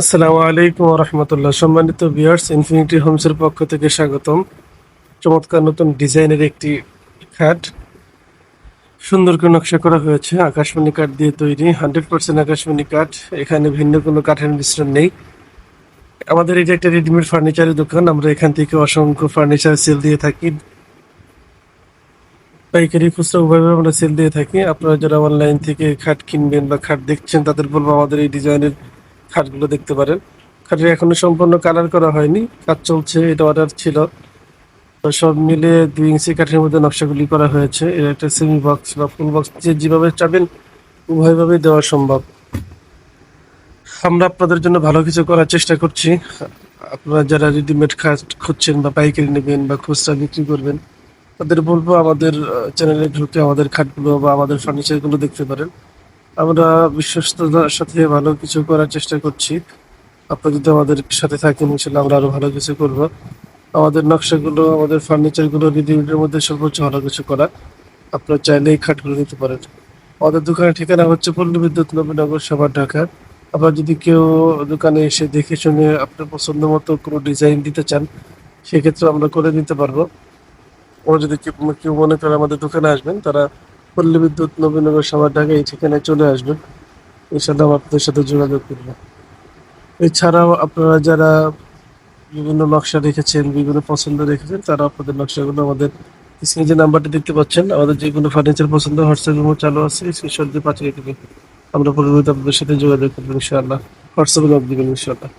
আসসালামু আলাইকুম রহমতুল্লাহ সম্মানিত বিয়ার্স ইনফিনিটি হোমসের পক্ষ থেকে স্বাগতম। চমৎকার নতুন ডিজাইনের একটি খাট। সুন্দর করে নকশা করা হয়েছে। আকাশমণি কাঠ দিয়ে তৈরি, হান্ড্রেড পার্সেন্ট আকাশমণি কাঠ। এখানে ভিন্ন কোনো কাঠের মিশ্রণ নেই। আমাদের এটা একটা রেডিমেড ফার্নিচারের দোকান, আমরা এখান থেকে অসংখ্য ফার্নিচার সেল দিয়ে থাকি। পাইকারি খুচরা উভয়ভাবে আমরা সেল দিয়ে থাকি। আপনারা যারা অনলাইন থেকে খাট কিনবেন বা খাট দেখছেন, তাদের বলব আমাদের এই ডিজাইনের খাটগুলো দেখতে পারেন। খাটের এখনও সম্পূর্ণ কালার করা হয়নি। কাজ চলছে, এটা অর্ডার ছিল। তো সব মিলে দুই ইঞ্চি কাঠের মধ্যে নকশাগুলি করা হয়েছে। এর একটা সেমি বক্স বা ফুল বক্স যে যেভাবে চাবেন উভয়ভাবে দেওয়া সম্ভব। আমরা আপনাদের জন্য ভালো কিছু করার চেষ্টা করছি। আপনারা যারা রেডিমেড খাট খুঁজছেন বা পাইকারি নেবেন বা খুচরা বিক্রি করবেন, তাদের বলব আমাদের চ্যানেলে ঢুকে আমাদের খাটগুলো বা আমাদের ফার্নিচারগুলো দেখতে পারেন। আমরা বিশ্বস্ততার সাথে ভালো কিছু করার চেষ্টা করছি। আপনারা যদি আমাদের সাথে থাকেন, ইনশাল্লাহ আমরা আরও ভালো কিছু করব। আমাদের নকশাগুলো, আমাদের ফার্নিচারগুলো রেডিমেডের মধ্যে সর্বোচ্চ ভালো কিছু করা আপনারা চাইলে এই খাটগুলো নিতে পারেন। আমাদের দোকানের ঠিকানা হচ্ছে পল্লী বিদ্যুৎ নবীনগর সভা ঢাকা। আবার যদি কেউ দোকানে এসে দেখে শুনে আপনার পছন্দ মতো কোনো ডিজাইন দিতে চান, সেক্ষেত্রে আমরা করে দিতে পারব। ও যদি কেউ মনে করে আমাদের দোকানে আসবেন, তারা পল্লী বিদ্যুৎ নবীনগর সভা ঢাকা এই ঠিকানায় চলে আসবেন। ইনশাল্লাহ আপনাদের সাথে যোগাযোগ করব। এছাড়াও আপনারা যারা বিভিন্ন নকশা রেখেছেন বিভিন্ন পছন্দ রেখেছেন তারা আপনাদের নকশাগুলো আমাদের স্ক্রিনে যে নাম্বারটি দেখতে পাচ্ছেন, আমাদের যে কোনো ফার্নিচার পছন্দ হোয়াটসঅ্যাপ চালু আছে, স্ক্রিনশট দিয়ে পাঠিয়ে দেবেন। আমরা পরবর্তীতে আপনাদের সাথে যোগাযোগ করব ইনশাআল্লাহ। হোয়াটসঅ্যাপে লগ দিবেন ইনশাআল্লাহ।